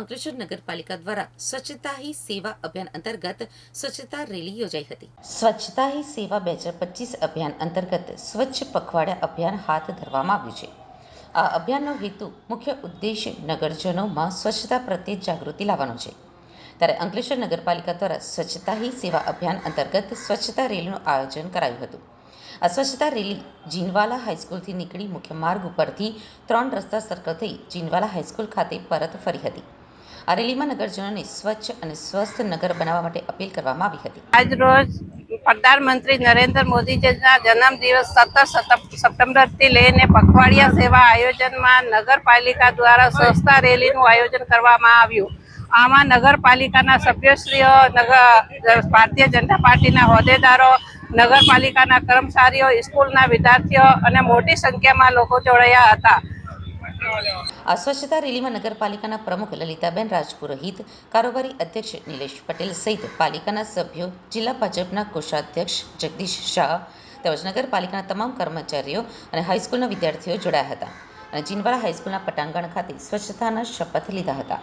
અંકલેશ્વર નગરપાલિકા દ્વારા સ્વચ્છતા હી સેવા અભિયાન અંતર્ગત સ્વચ્છતા રેલી યોજાઈ હતી. સ્વચ્છતા હી સેવા બે હજાર પચીસ અભિયાન અંતર્ગત સ્વચ્છ પખવાડિયા અભિયાન હાથ ધરવામાં આવ્યું છે. આ અભિયાનનો હેતુ મુખ્ય ઉદ્દેશ નગરજનોમાં સ્વચ્છતા પ્રત્યે જાગૃતિ લાવવાનો છે. ત્યારે અંકલેશ્વર નગરપાલિકા દ્વારા સ્વચ્છતા હી સેવા અભિયાન અંતર્ગત સ્વચ્છતા રેલીનું આયોજન કરાયું હતું. આ સ્વચ્છતા રેલી જીનવાલા હાઈસ્કૂલથી નીકળી મુખ્ય માર્ગ ઉપરથી ત્રણ રસ્તા સર્કલ થઈ જીનવાલા હાઈસ્કૂલ ખાતે પરત ફરી હતી. આ રેલીમાં નગરજનોને સ્વચ્છ અને સ્વસ્થ નગર બનાવવા માટે અપીલ કરવામાં આવી હતી. આજ રોજ પ્રધાનમંત્રી નરેન્દ્ર મોદીજીના જન્મદિવસ સત્તર સપ્ટેમ્બરથી લઈને પખવાડિયા સેવા આયોજનમાં નગરપાલિકા દ્વારા સ્વચ્છતા રેલીનું આયોજન કરવામાં આવ્યું. આમાં નગરપાલિકાના સભ્યશ્રીઓ નગર ભારતીય જનતા પાર્ટીના હોદ્દેદારો, નગરપાલિકાના કર્મચારીઓ, સ્કૂલના વિદ્યાર્થીઓ અને મોટી સંખ્યામાં લોકો જોડાયા હતા. આ સ્વચ્છતા રેલીમાં નગરપાલિકાના પ્રમુખ લલિતાબેન રાજપુરોહિત, કારોબારી અધ્યક્ષ નિલેશ પટેલ સહિત પાલિકાના સભ્યો, જિલ્લા ભાજપના કોષાધ્યક્ષ જગદીશ શાહ, તેમજ નગરપાલિકાના તમામ કર્મચારીઓ અને હાઈસ્કૂલના વિદ્યાર્થીઓ જોડાયા હતા અને જીનવાડા હાઈસ્કૂલના પટાંગણ ખાતે સ્વચ્છતાના શપથ લીધા હતા.